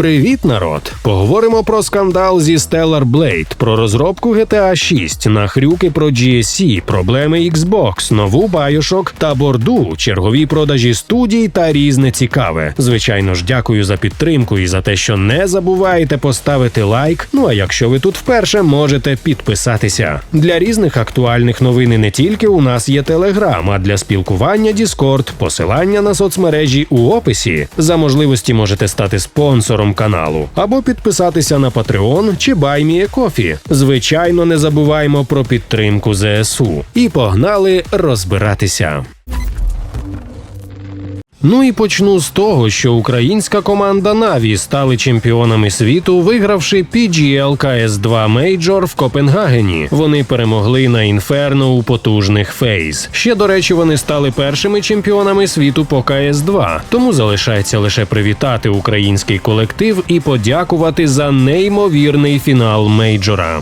Привіт, народ! Поговоримо про скандал зі Stellar Blade, про розробку GTA 6, нахрюки про GSC, проблеми Xbox, нову Bioshock та борду, чергові продажі студій та різне цікаве. Звичайно ж, дякую за підтримку і за те, що не забуваєте поставити лайк. Ну а якщо ви тут вперше, можете підписатися. Для різних актуальних новин не тільки у нас є Telegram, а для спілкування Discord, посилання на соцмережі у описі. За можливості можете стати спонсором каналу або підписатися на Patreon чи Кофі. Звичайно, не забуваємо про підтримку ЗСУ. І погнали розбиратися. Ну і почну з того, що українська команда Наві стали чемпіонами світу, вигравши PGL KS2 Major в Копенгагені. Вони перемогли на інферно у потужних фейз. Ще до речі, вони стали першими чемпіонами світу по КС2. Тому залишається лише привітати український колектив і подякувати за неймовірний фінал мейджора.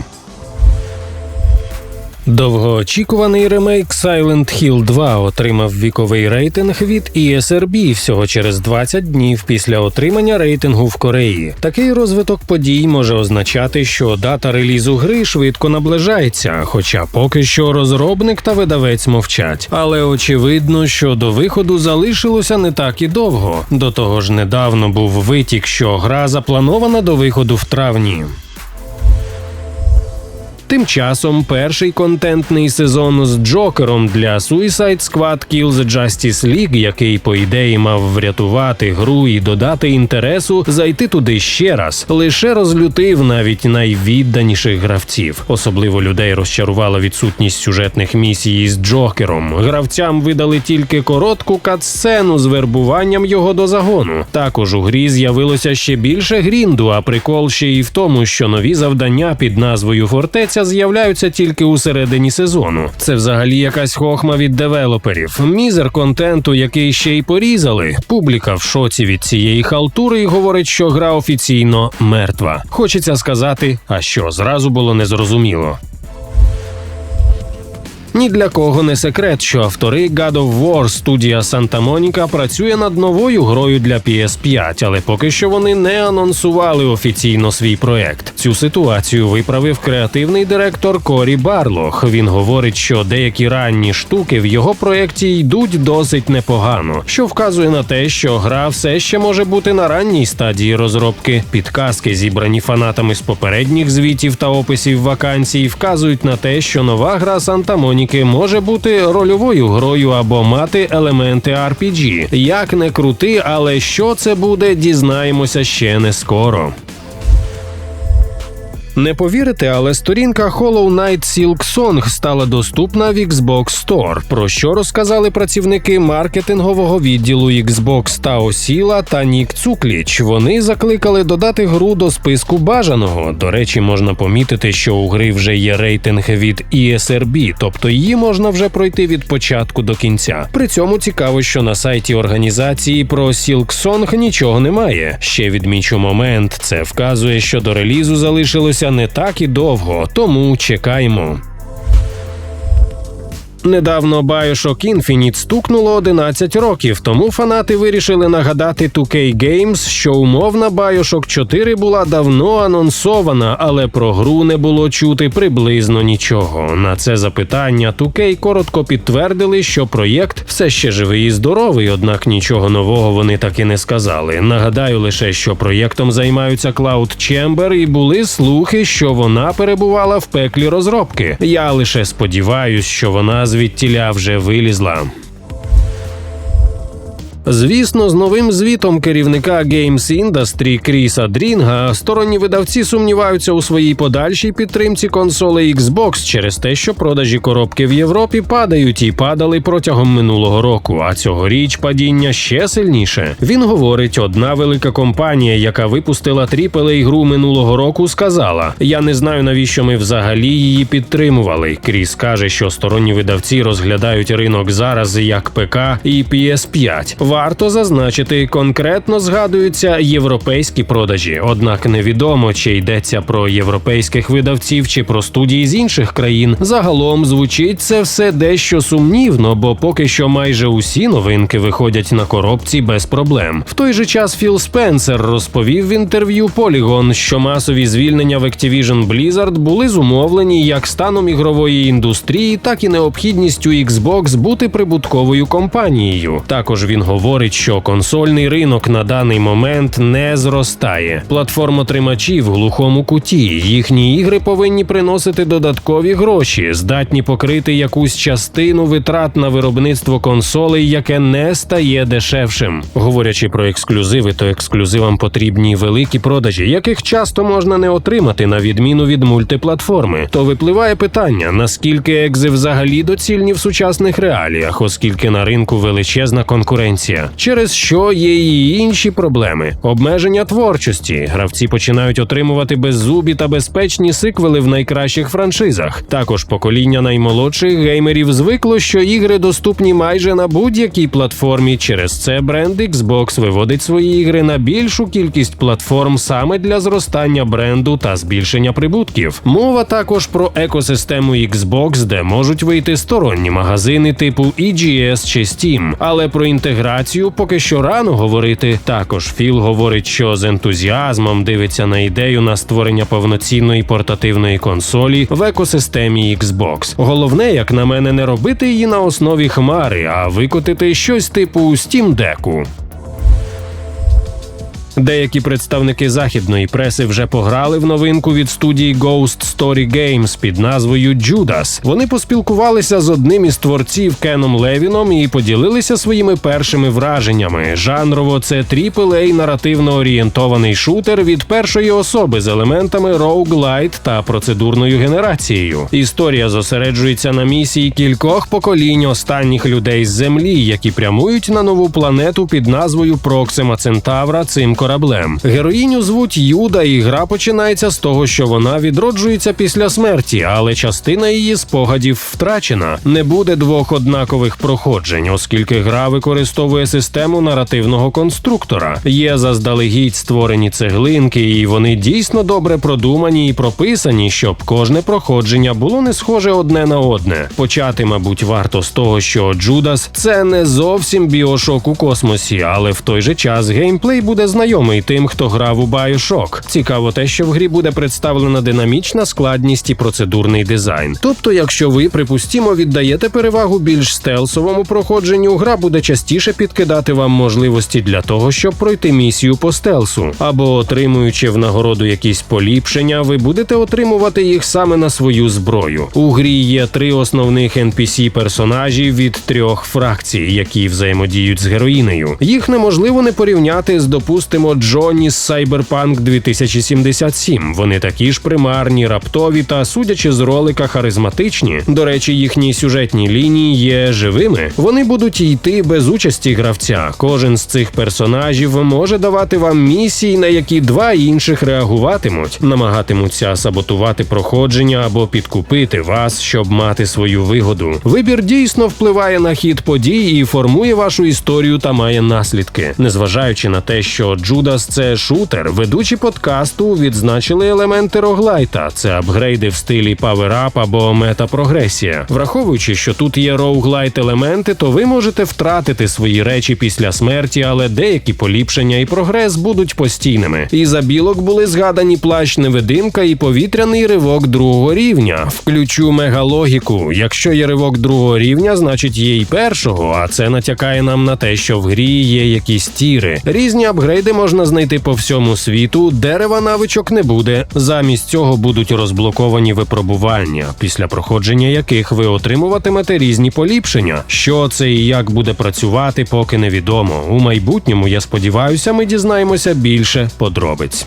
Довгоочікуваний ремейк Silent Hill 2 отримав віковий рейтинг від ESRB всього через 20 днів після отримання рейтингу в Кореї. Такий розвиток подій може означати, що дата релізу гри швидко наближається, хоча поки що розробник та видавець мовчать. Але очевидно, що до виходу залишилося не так і довго. До того ж, недавно був витік, що гра запланована до виходу в травні. Тим часом перший контентний сезон з Джокером для Suicide Squad Kill the Justice League, який по ідеї мав врятувати гру і додати інтересу, зайти туди ще раз, лише розлютив навіть найвідданіших гравців. Особливо людей розчарувала відсутність сюжетних місій з Джокером. Гравцям видали тільки коротку катсцену з вербуванням його до загону. Також у грі з'явилося ще більше грінду, а прикол ще й в тому, що нові завдання під назвою Фортеця з'являються тільки у середині сезону. Це взагалі якась хохма від девелоперів. Мізер контенту, який ще й порізали. Публіка в шоці від цієї халтури і говорить, що гра офіційно мертва. Хочеться сказати, а що зразу було незрозуміло. Ні для кого не секрет, що автори God of War студія Santa Monica працює над новою грою для PS5, але поки що вони не анонсували офіційно свій проект. Цю ситуацію виправив креативний директор Корі Барлох. Він говорить, що деякі ранні штуки в його проєкті йдуть досить непогано, що вказує на те, що гра все ще може бути на ранній стадії розробки. Підказки, зібрані фанатами з попередніх звітів та описів вакансій, вказують на те, що нова гра Santa Monica може бути рольовою грою або мати елементи RPG. Як не крути, але що це буде, дізнаємося ще не скоро. Не повірите, але сторінка Hollow Knight Silk Song стала доступна в Xbox Store, про що розказали працівники маркетингового відділу Xbox Тао Сіла та Нік Цукліч. Вони закликали додати гру до списку бажаного. До речі, можна помітити, що у гри вже є рейтинг від ESRB, тобто її можна вже пройти від початку до кінця. При цьому цікаво, що на сайті організації про Silk Song нічого немає. Ще відмічу момент. Це вказує, що до релізу залишилося не так і довго, тому чекаємо. Недавно Bioshock Infinite стукнуло 11 років, тому фанати вирішили нагадати 2K Games, що умовна Bioshock 4 була давно анонсована, але про гру не було чути приблизно нічого. На це запитання 2K коротко підтвердили, що проєкт все ще живий і здоровий, однак нічого нового вони так і не сказали. Нагадаю лише, що проєктом займаються Cloud Chamber і були слухи, що вона перебувала в пеклі розробки. Я лише сподіваюсь, що вона звідтіля вже вилізла. Звісно, з новим звітом керівника Games Industry Кріса Дрінга сторонні видавці сумніваються у своїй подальшій підтримці консолей Xbox через те, що продажі коробки в Європі падають і падали протягом минулого року. А цьогоріч падіння ще сильніше. Він говорить: одна велика компанія, яка випустила тріпелей гру минулого року, сказала: Я не знаю навіщо ми взагалі її підтримували. Кріс каже, що сторонні видавці розглядають ринок зараз як ПК і PS5 варто зазначити, конкретно згадуються європейські продажі. Однак невідомо, чи йдеться про європейських видавців чи про студії з інших країн. Загалом звучить це все дещо сумнівно, бо поки що майже усі новинки виходять на коробці без проблем. В той же час Філ Спенсер розповів в інтерв'ю Polygon, що масові звільнення в Activision Blizzard були зумовлені як станом ігрової індустрії, так і необхідністю Xbox бути прибутковою компанією. Також він говорить, що консольний ринок на даний момент не зростає. Платформотримачі в глухому куті. Їхні ігри повинні приносити додаткові гроші, здатні покрити якусь частину витрат на виробництво консолей, яке не стає дешевшим. Говорячи про ексклюзиви, то ексклюзивам потрібні великі продажі, яких часто можна не отримати на відміну від мультиплатформи. То випливає питання, наскільки екзи взагалі доцільні в сучасних реаліях, оскільки на ринку величезна конкуренція, через що є і інші проблеми: обмеження творчості. Гравці починають отримувати беззубі та безпечні сиквели в найкращих франшизах. Також покоління наймолодших геймерів звикло, що ігри доступні майже на будь-якій платформі. Через це бренд Xbox виводить свої ігри на більшу кількість платформ саме для зростання бренду та збільшення прибутків. Мова також про екосистему Xbox, де можуть вийти сторонні магазини типу EGS чи Steam. Але про інтеграцію поки що рано говорити. Також Філ говорить, що з ентузіазмом дивиться на ідею на створення повноцінної портативної консолі в екосистемі Xbox. Головне, як на мене, не робити її на основі хмари, а викотити щось типу Steam Deck. Деякі представники західної преси вже пограли в новинку від студії Ghost Story Games під назвою Judas. Вони поспілкувалися з одним із творців Кеном Левіном і поділилися своїми першими враженнями. Жанрово це AAA наративно орієнтований шутер від першої особи з елементами roguelite та процедурною генерацією. Історія зосереджується на місії кількох поколінь останніх людей з землі, які прямують на нову планету під назвою Проксима Центавра цим кораблем. Героїню звуть Юда, і гра починається з того, що вона відроджується після смерті, але частина її спогадів втрачена. Не буде двох однакових проходжень, оскільки гра використовує систему наративного конструктора. Є заздалегідь створені цеглинки, і вони дійсно добре продумані і прописані, щоб кожне проходження було не схоже одне на одне. Почати, мабуть, варто з того, що Джудас це не зовсім біошок у космосі, але в той же час геймплей буде знайомий тим, хто грав у Bioshock. Цікаво те, що в грі буде представлена динамічна складність і процедурний дизайн. Тобто, якщо ви, припустімо, віддаєте перевагу більш стелсовому проходженню, гра буде частіше підкидати вам можливості для того, щоб пройти місію по стелсу, або отримуючи в нагороду якісь поліпшення, ви будете отримувати їх саме на свою зброю. У грі є три основних NPC персонажі від трьох фракцій, які взаємодіють з героїнею. Їх неможливо не порівняти з допустимо Джонні з Cyberpunk 2077. Вони такі ж примарні, раптові та, судячи з ролика, харизматичні. До речі, їхні сюжетні лінії є живими. Вони будуть йти без участі гравця. Кожен з цих персонажів може давати вам місії, на які два інших реагуватимуть, намагатимуться саботувати проходження або підкупити вас, щоб мати свою вигоду. Вибір дійсно впливає на хід подій і формує вашу історію та має наслідки, незважаючи на те, що Джудас це шутер. Ведучі подкасту відзначили елементи роглайта. Це апгрейди в стилі паверап або метапрогресія. Враховуючи, що тут є роуглайт елементи, то ви можете втратити свої речі після смерті, але деякі поліпшення і прогрес будуть постійними. І за білок були згадані плащ невидимка і повітряний ривок другого рівня. Включу мегалогіку. Якщо є ривок другого рівня, значить є й першого. А це натякає нам на те, що в грі є якісь тіри. Різні апгрейди можна знайти по всьому світу. Дерева навичок не буде. Замість цього будуть розблоковані випробування, після проходження яких ви отримуватимете різні поліпшення. Що це і як буде працювати, поки невідомо. У майбутньому я сподіваюся, ми дізнаємося більше подробиць.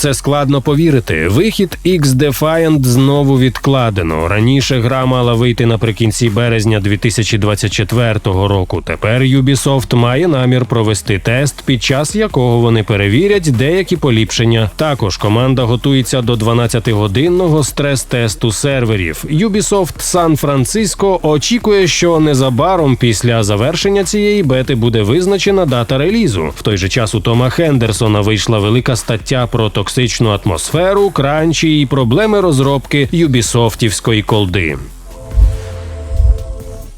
Це складно повірити. Вихід X-Defiant знову відкладено. Раніше гра мала вийти наприкінці березня 2024 року. Тепер Ubisoft має намір провести тест, під час якого вони перевірять деякі поліпшення. Також команда готується до 12-годинного стрес-тесту серверів. Ubisoft Сан-Франциско очікує, що незабаром після завершення цієї бети буде визначена дата релізу. В той же час у Тома Хендерсона вийшла велика стаття про токсичну атмосферу, кранчі і проблеми розробки юбісофтівської колди.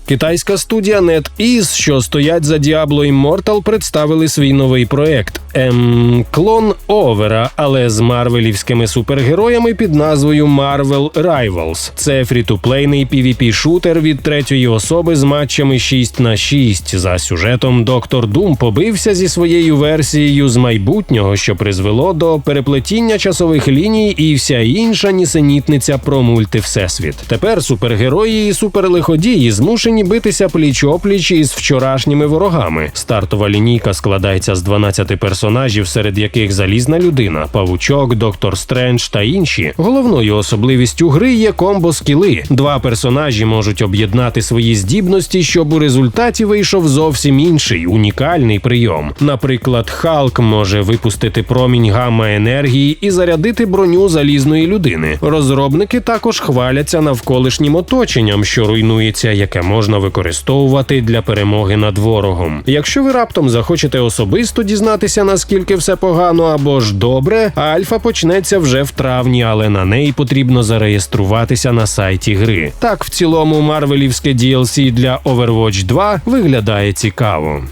Китайська студія NetEase, що стоять за Diablo Immortal, представили свій новий проект ем, клон Овера, але з марвелівськими супергероями під назвою Marvel Rivals. Це фрітуплейний pvp шутер від третьої особи з матчами 6 на 6. За сюжетом Доктор Дум побився зі своєю версією з майбутнього, що призвело до переплетіння часових ліній і вся інша нісенітниця про мультивсесвіт. Тепер супергерої і суперлиходії змушені битися пліч-опліч із вчорашніми ворогами. Стартова лінійка складається з 12 персонажів, серед яких залізна людина, павучок, доктор Стрендж та інші. Головною особливістю гри є комбо-скіли. Два персонажі можуть об'єднати свої здібності, щоб у результаті вийшов зовсім інший унікальний прийом. Наприклад, Халк може випустити промінь гамма енергії і зарядити броню залізної людини. Розробники також хваляться навколишнім оточенням, що руйнується, яке можна використовувати для перемоги над ворогом. Якщо ви раптом захочете особисто дізнатися, наскільки все погано або ж добре, альфа почнеться вже в травні, але на неї потрібно зареєструватися на сайті гри. Так, в цілому, марвелівське DLC для Overwatch 2 виглядає цікаво.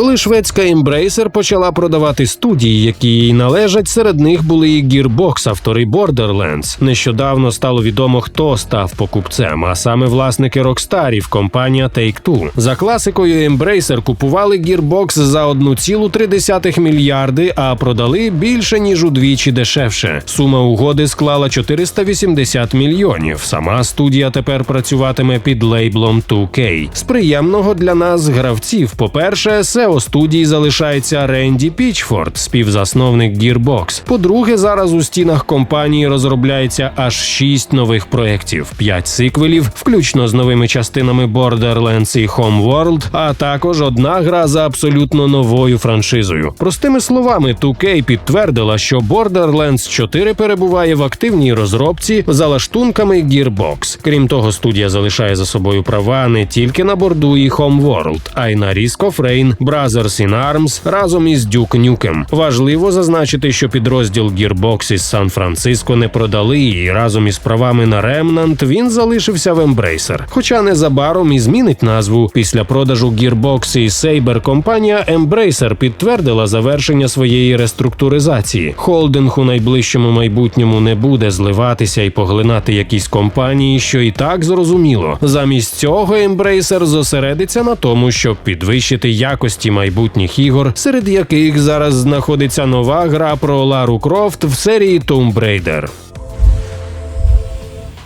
Коли шведська Embracer почала продавати студії, які їй належать, серед них були і Gearbox, автори Borderlands. Нещодавно стало відомо, хто став покупцем, а саме власники Rockstar, компанія Take-Two. За класикою Embracer купували Gearbox за 1,3 мільярди, а продали більше ніж удвічі дешевше. Сума угоди склала 480 мільйонів. Сама студія тепер працюватиме під лейблом 2K. З приємного для нас гравців, по-перше, SEO студії залишається Ренді Пічфорд, співзасновник Gearbox. По-друге, зараз у стінах компанії розробляється аж шість нових проєктів, п'ять сиквелів, включно з новими частинами Borderlands і Homeworld, а також одна гра за абсолютно новою франшизою. Простими словами, 2K підтвердила, що Borderlands 4 перебуває в активній розробці за лаштунками Gearbox. Крім того, студія залишає за собою права не тільки на борду і Homeworld, а й на Risk of Rain, Brothers in Arms разом із Duke Nukem. Важливо зазначити, що підрозділ Gearbox із Сан-Франциско не продали і разом із правами на Remnant він залишився в Embracer. Хоча незабаром і змінить назву після продажу Gearbox і Saber компанія Embracer підтвердила завершення своєї реструктуризації. Холдинг у найближчому майбутньому не буде зливатися і поглинати якісь компанії, що і так зрозуміло. Замість цього Embracer зосередиться на тому, щоб підвищити якості майбутніх ігор, серед яких зараз знаходиться нова гра про Лару Крофт в серії Tomb Raider.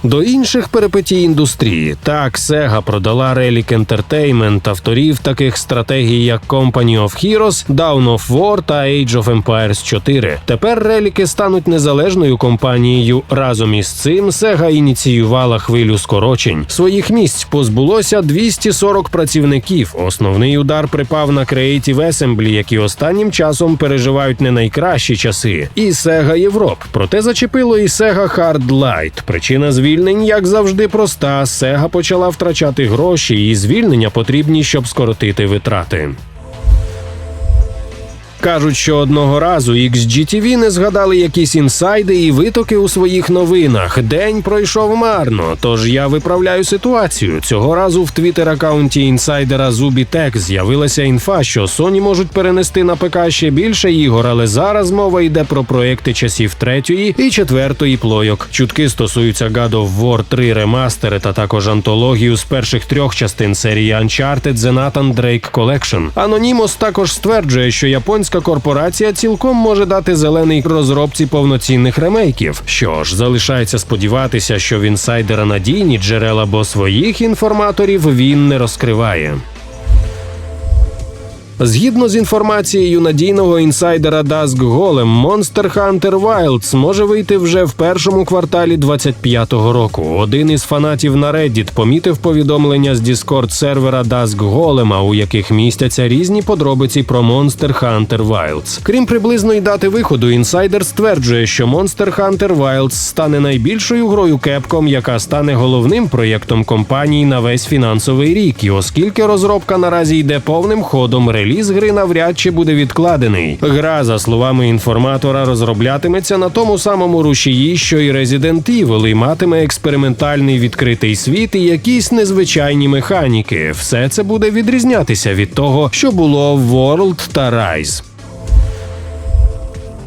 До інших перипетій індустрії так Sega продала Relic Entertainment авторів таких стратегій, як Company of Heroes, Dawn of War та Age of Empires 4. Тепер реліки стануть незалежною компанією. Разом із цим Sega ініціювала хвилю скорочень. Своїх місць позбулося 240 працівників. Основний удар припав на Creative Assembly, які останнім часом переживають не найкращі часи, і Sega Європ. Проте зачепило і Sega Hard Light. Причина звільнення звільнень, як завжди, проста. Сега почала втрачати гроші, і звільнення потрібні, щоб скоротити витрати. Кажуть, що одного разу XGTV не згадали якісь інсайди і витоки у своїх новинах. День пройшов марно, тож я виправляю ситуацію. Цього разу в твіттер акаунті інсайдера Zubitech з'явилася інфа, що Sony можуть перенести на ПК ще більше ігор, але зараз мова йде про проекти часів третьої і четвертої плойок. Чутки стосуються God of War 3 ремастери та також антологію з перших трьох частин серії Uncharted The Nathan Drake Collection. Anonymous також стверджує, що японська корпорація цілком може дати зелений розробці повноцінних ремейків. Що ж, залишається сподіватися, що в інсайдера надійні джерела, бо своїх інформаторів він не розкриває. Згідно з інформацією надійного інсайдера Dusk Golem, Monster Hunter Wilds може вийти вже в першому кварталі 25-го року. Один із фанатів на Reddit помітив повідомлення з Discord сервера Dusk Golem, у яких містяться різні подробиці про Monster Hunter Wilds. Крім приблизної дати виходу, інсайдер стверджує, що Monster Hunter Wilds стане найбільшою грою Capcom, яка стане головним проєктом компанії на весь фінансовий рік. І оскільки розробка наразі йде повним ходом, реліз гри навряд чи буде відкладений. Гра, за словами інформатора, розроблятиметься на тому самому рушії, що і Resident Evil, і матиме експериментальний відкритий світ і якісь незвичайні механіки. Все це буде відрізнятися від того, що було в World та Rise.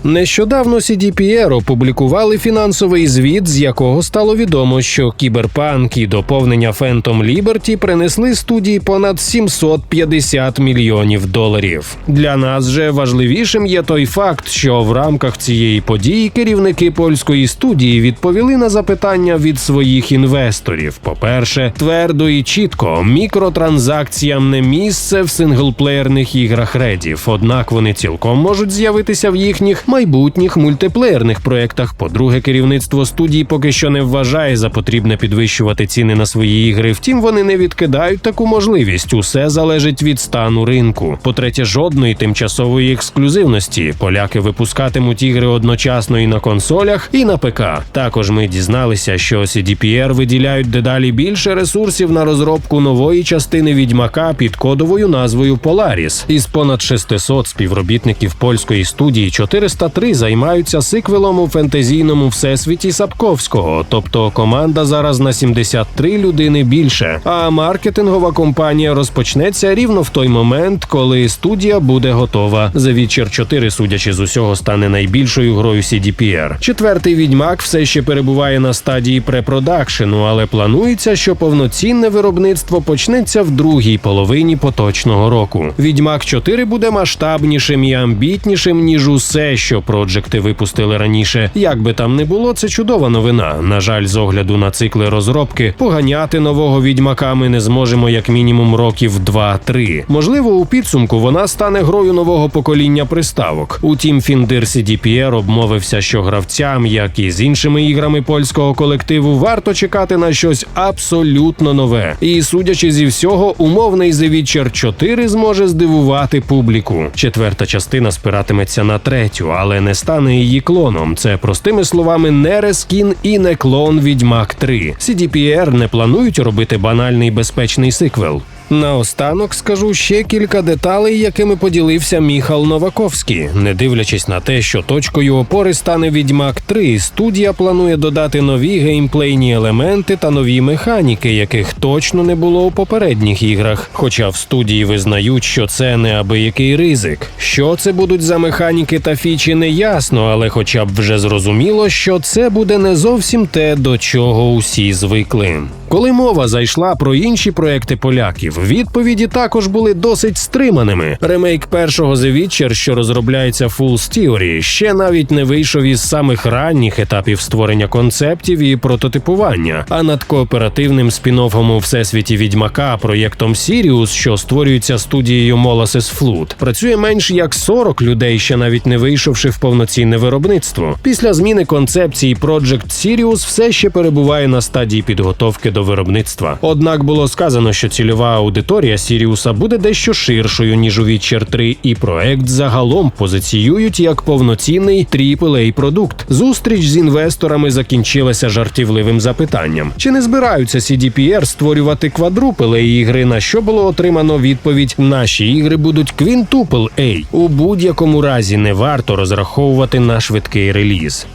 Нещодавно CDPR опублікували фінансовий звіт, з якого стало відомо, що кіберпанк і доповнення Phantom Liberty принесли студії понад 750 мільйонів доларів. Для нас же важливішим є той факт, що в рамках цієї події керівники польської студії відповіли на запитання від своїх інвесторів. По-перше, твердо і чітко мікротранзакціям не місце в синглплеєрних іграх редів, однак вони цілком можуть з'явитися в їхніх майбутніх мультиплеєрних проєктах. По-друге, керівництво студії поки що не вважає за потрібне підвищувати ціни на свої ігри. Втім, вони не відкидають таку можливість. Усе залежить від стану ринку. По-третє, жодної тимчасової ексклюзивності. Поляки випускатимуть ігри одночасно і на консолях, і на ПК. Також ми дізналися, що CDPR виділяють дедалі більше ресурсів на розробку нової частини відьмака під кодовою назвою Polaris. Із понад 600 співробітників польської студії 403 займаються сиквелом у фентезійному всесвіті Сапковського, тобто команда зараз на 73 людини більше. А маркетингова компанія розпочнеться рівно в той момент, коли студія буде готова. The Witcher 4, судячи з усього, стане найбільшою грою CDPR. Четвертий відьмак все ще перебуває на стадії препродакшену, але планується, що повноцінне виробництво почнеться в другій половині поточного року. Відьмак 4 буде масштабнішим і амбітнішим ніж усе, що проджекти випустили раніше. Як би там не було, це чудова новина. На жаль, з огляду на цикли розробки, поганяти нового відьмака ми не зможемо як мінімум років 2-3. Можливо, у підсумку вона стане грою нового покоління приставок. Утім, Фіндир CDPR обмовився, що гравцям, як і з іншими іграми польського колективу, варто чекати на щось абсолютно нове. І судячи зі всього, умовний The Witcher 4 зможе здивувати публіку. Четверта частина спиратиметься на третю, але не стане її клоном. Це простими словами не рескін і не клон Відьмак 3. CDPR не планують робити банальний безпечний сиквел. Наостанок скажу ще кілька деталей, якими поділився Міхал Новаковський. Не дивлячись на те, що точкою опори стане Відьмак 3, студія планує додати нові геймплейні елементи та нові механіки, яких точно не було у попередніх іграх. Хоча в студії визнають, що це неабиякий ризик. Що це будуть за механіки та фічі, не ясно, але хоча б вже зрозуміло, що це буде не зовсім те, до чого усі звикли. Коли мова зайшла про інші проекти поляків, відповіді також були досить стриманими. Ремейк першого The Witcher, що розробляється Fool's Theory, ще навіть не вийшов із самих ранніх етапів створення концептів і прототипування. А над кооперативним спін-оффом у всесвіті відьмака проєктом Sirius, що створюється студією Molasses Flood, працює менш як 40 людей, ще навіть не вийшовши в повноцінне виробництво. Після зміни концепції Project Sirius все ще перебуває на стадії підготовки до виробництва. Однак було сказано, що цільова аудиторія Сіріуса буде дещо ширшою ніж у Witcher 3, і проект загалом позиціюють як повноцінний aaa продукт. Зустріч з інвесторами закінчилася жартівливим запитанням: чи не збираються CDPR створювати квадрупели ігри? На що було отримано відповідь: наші ігри будуть квінтупл A. У будь-якому разі не варто розраховувати на швидкий реліз.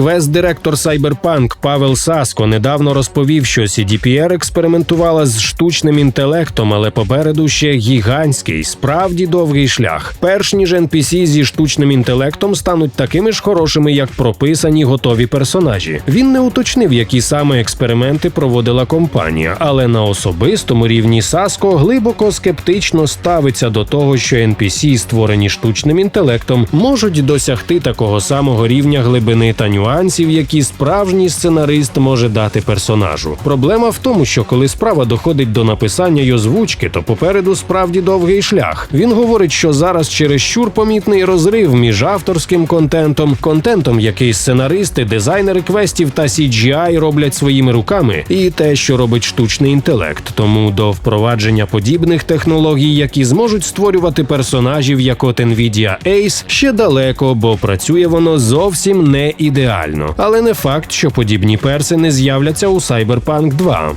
Квест-директор Cyberpunk Павел Саско недавно розповів, що CDPR експериментувала з штучним інтелектом, але попереду ще гігантський, справді довгий шлях. Перш ніж NPC зі штучним інтелектом стануть такими ж хорошими, як прописані готові персонажі. Він не уточнив, які саме експерименти проводила компанія, але на особистому рівні Саско глибоко скептично ставиться до того, що NPC, створені штучним інтелектом, можуть досягти такого самого рівня глибини та нюансів, нюансів, які справжній сценарист може дати персонажу. Проблема в тому, що коли справа доходить до написання й озвучки, то попереду справді довгий шлях. Він говорить, що зараз чересчур помітний розрив між авторським контентом, контентом, який сценаристи, дизайнери квестів та CGI роблять своїми руками, і те, що робить штучний інтелект. Тому до впровадження подібних технологій, які зможуть створювати персонажів, як от Nvidia Ace, ще далеко, бо працює воно зовсім не ідеально. Але не факт, що подібні перси не з'являться у Cyberpunk 2.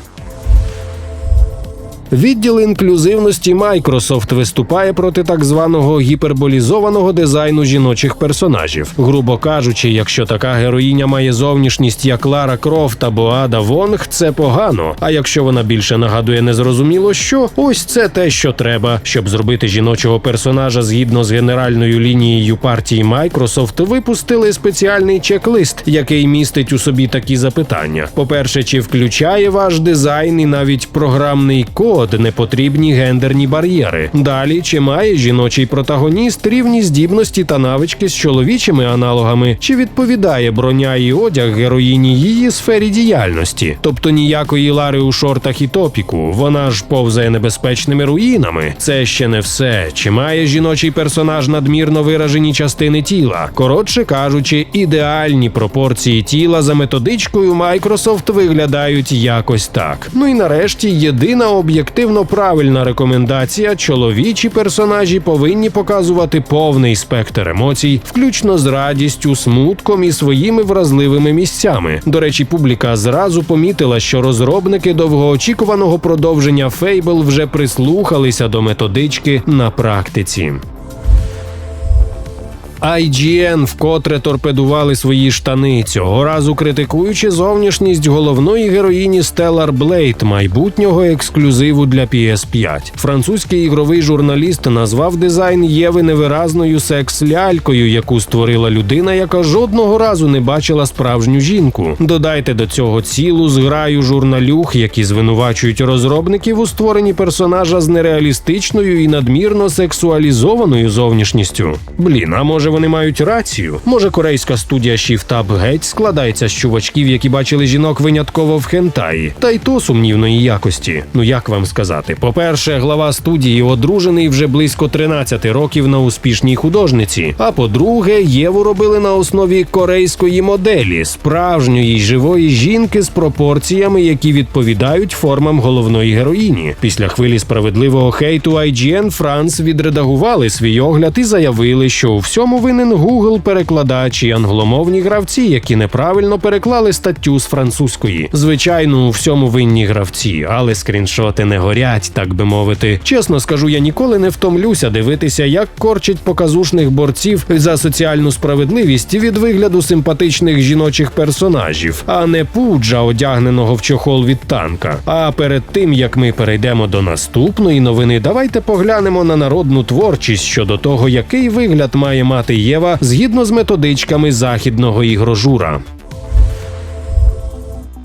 Відділ інклюзивності Microsoft виступає проти так званого гіперболізованого дизайну жіночих персонажів. Грубо кажучи, якщо така героїня має зовнішність як Лара Крофт або Ада Вонг, це погано. А якщо вона більше нагадує незрозуміло що, ось це те, що треба, щоб зробити жіночого персонажа згідно з генеральною лінією партії Microsoft, випустили спеціальний чек-лист, який містить у собі такі запитання: по-перше, чи включає ваш дизайн і навіть програмний код непотрібні гендерні бар'єри. Далі чи має жіночий протагоніст рівні здібності та навички з чоловічими аналогами, чи відповідає броня і одяг героїні її сфері діяльності, тобто ніякої лари у шортах і топіку. Вона ж повзає небезпечними руїнами. Це ще не все. Чи має жіночий персонаж надмірно виражені частини тіла? Коротше кажучи, ідеальні пропорції тіла за методичкою Microsoft виглядають якось так. Ну і нарешті єдина об'єктивна об'єктивно правильна рекомендація: чоловічі персонажі повинні показувати повний спектр емоцій, включно з радістю, смутком і своїми вразливими місцями. До речі, публіка зразу помітила, що розробники довгоочікуваного продовження Fable вже прислухалися до методички на практиці. IGN вкотре торпедували свої штани, цього разу критикуючи зовнішність головної героїні Stellar Blade, майбутнього ексклюзиву для PS5. Французький ігровий журналіст назвав дизайн Єви невиразною секс-лялькою, яку створила людина, яка жодного разу не бачила справжню жінку. Додайте до цього цілу зграю журналюх, які звинувачують розробників у створенні персонажа з нереалістичною і надмірно сексуалізованою зовнішністю. Блін, а може вони мають рацію. Може, корейська студія Shift Up геть складається з чувачків, які бачили жінок винятково в хентаї, та й то сумнівної якості. Ну як вам сказати? По-перше, глава студії одружений вже близько 13 років на успішній художниці. А по-друге, Єву робили на основі корейської моделі, справжньої живої жінки з пропорціями, які відповідають формам головної героїні. Після хвилі справедливого хейту IGN France відредагували свій огляд і заявили, що у всьому винен Google перекладач і англомовні гравці, які неправильно переклали статтю з французької. Звичайно, у всьому винні гравці, але скріншоти не горять, так би мовити. Чесно скажу, я ніколи не втомлюся дивитися, як корчить показушних борців за соціальну справедливість від вигляду симпатичних жіночих персонажів, а не пуджа, одягненого в чохол від танка. А перед тим як ми перейдемо до наступної новини, давайте поглянемо на народну творчість щодо того, який вигляд має мати Єва згідно з методичками західного ігрожура.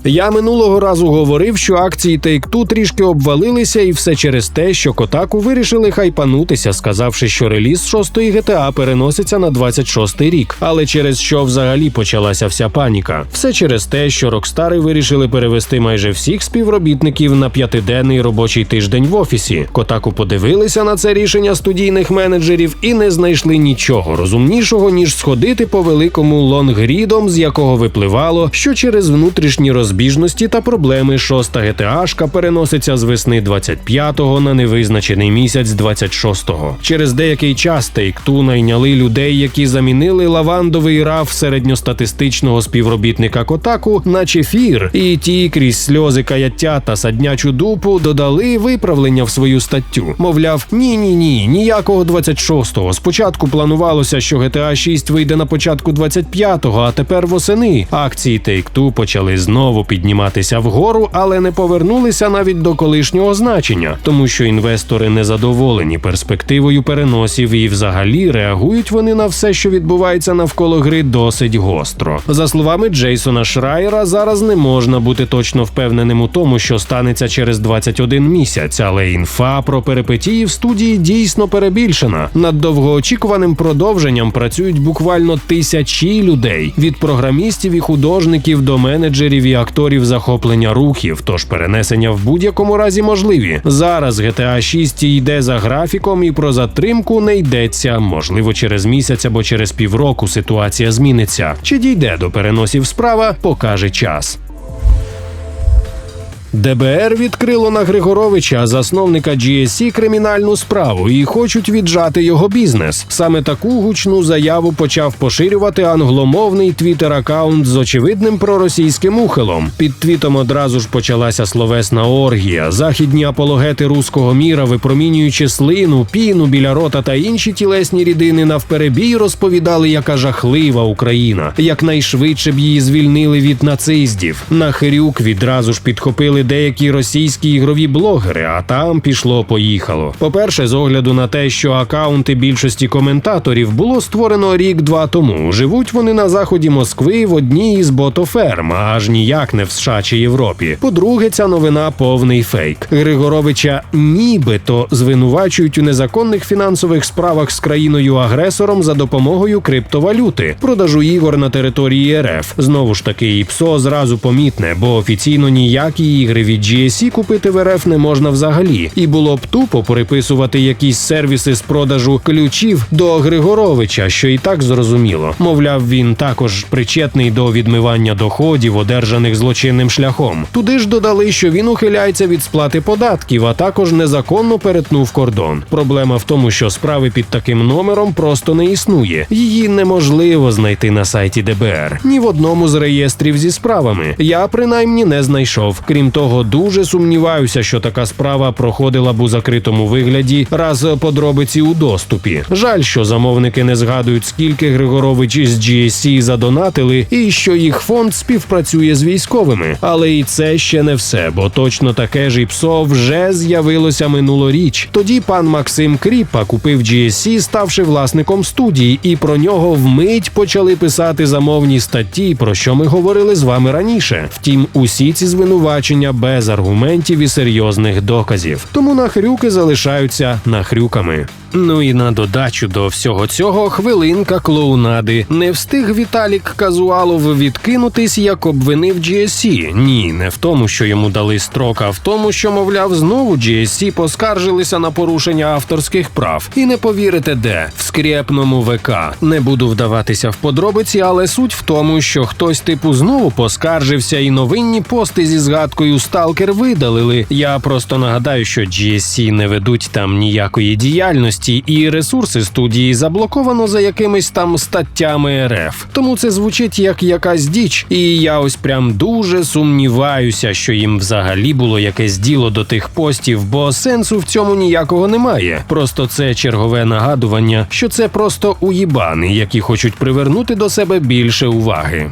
Я минулого разу говорив, що акції Take-Two трішки обвалилися, і все через те, що Котаку вирішили хайпанутися, сказавши, що реліз шостої GTA переноситься на 26-й рік. Але через що взагалі почалася вся паніка? Все через те, що Рокстари вирішили перевести майже всіх співробітників на п'ятиденний робочий тиждень в офісі. Котаку подивилися на це рішення студійних менеджерів і не знайшли нічого розумнішого ніж сходити по великому лонгрідом, з якого випливало, що через внутрішні роз розбіжності та проблеми шоста ГТАшка переноситься з весни 25-го на невизначений місяць 26-го. Через деякий час Take-Two найняли людей, які замінили лавандовий раф середньостатистичного співробітника Котаку на чефір, і ті крізь сльози каяття та саднячу дупу додали виправлення в свою статтю. Мовляв, ні, ні, ні, ніякого 26-го. Спочатку планувалося, що GTA 6 вийде на початку 25-го, а тепер восени. Акції Take-Two почали знову знову підніматися вгору, але не повернулися навіть до колишнього значення, тому що інвестори не задоволені перспективою переносів і взагалі реагують вони на все, що відбувається навколо гри, досить гостро. За словами Джейсона Шрайера, зараз не можна бути точно впевненим у тому, що станеться через 21 місяць, але інфа про перипетії в студії дійсно перебільшена. Над довгоочікуваним продовженням працюють буквально тисячі людей від програмістів і художників до менеджерів і акторів захоплення рухів. Тож перенесення в будь-якому разі можливі. Зараз GTA 6 йде за графіком, і про затримку не йдеться. Можливо, через місяць або через півроку ситуація зміниться. Чи дійде до переносів справа, покаже час. ДБР відкрило на Григоровича, засновника GSC, кримінальну справу і хочуть віджати його бізнес. Саме таку гучну заяву почав поширювати англомовний твіттер-аккаунт з очевидним проросійським ухилом. Під твітом одразу ж почалася словесна оргія. Західні апологети руського міра, випромінюючи слину, піну біля рота та інші тілесні рідини навперебій, розповідали, яка жахлива Україна, як найшвидше б її звільнили від нацистів. На Хирюк відразу ж підхопили деякі російські ігрові блогери, а там пішло-поїхало. По-перше, з огляду на те, що акаунти більшості коментаторів було створено рік-два тому. Живуть вони на заході Москви в одній із ботоферм, аж ніяк не в США чи Європі. По-друге, ця новина повний фейк. Григоровича нібито звинувачують у незаконних фінансових справах з країною-агресором за допомогою криптовалюти, продажу ігор на території РФ. Знову ж таки, і ПСО зразу помітне, бо офіційно ніякі ігри від GSC купити в РФ не можна взагалі, і було б тупо переписувати якісь сервіси з продажу ключів до Григоровича, що і так зрозуміло. Мовляв, він також причетний до відмивання доходів, одержаних злочинним шляхом. Туди ж додали, що він ухиляється від сплати податків, а також незаконно перетнув кордон. Проблема в тому, що справи під таким номером просто не існує. Її неможливо знайти на сайті ДБР ні в одному з реєстрів зі справами. Я принаймні не знайшов. Крім того, дуже сумніваюся, що така справа проходила б у закритому вигляді, раз подробиці у доступі. Жаль, що замовники не згадують, скільки Григорович з GSC задонатили, і що їх фонд співпрацює з військовими. Але і це ще не все, бо точно таке ж і ПСО вже з'явилося минулоріч. Тоді пан Максим Кріпа купив GSC, ставши власником студії, і про нього вмить почали писати замовні статті, про що ми говорили з вами раніше. Втім, усі ці звинувачення без аргументів і серйозних доказів. Тому нахрюки залишаються нахрюками. Ну і на додачу до всього цього хвилинка клоунади. Не встиг Віталік Казуалов відкинутись, як обвинив GSC. Ні, не в тому, що йому дали строк, а в тому, що, мовляв, знову GSC поскаржилися на порушення авторських прав. І не повірите, де в скрєпному ВК. Не буду вдаватися в подробиці, але суть в тому, що хтось типу знову поскаржився, і новинні пости зі згадкою Сталкер видалили. Я просто нагадаю, що GSC не ведуть там ніякої діяльності і ресурси студії заблоковано за якимись там статтями РФ. Тому це звучить як якась діч, і я ось прям дуже сумніваюся, що їм взагалі було якесь діло до тих постів, бо сенсу в цьому ніякого немає. Просто це чергове нагадування, що це просто уїбани, які хочуть привернути до себе більше уваги.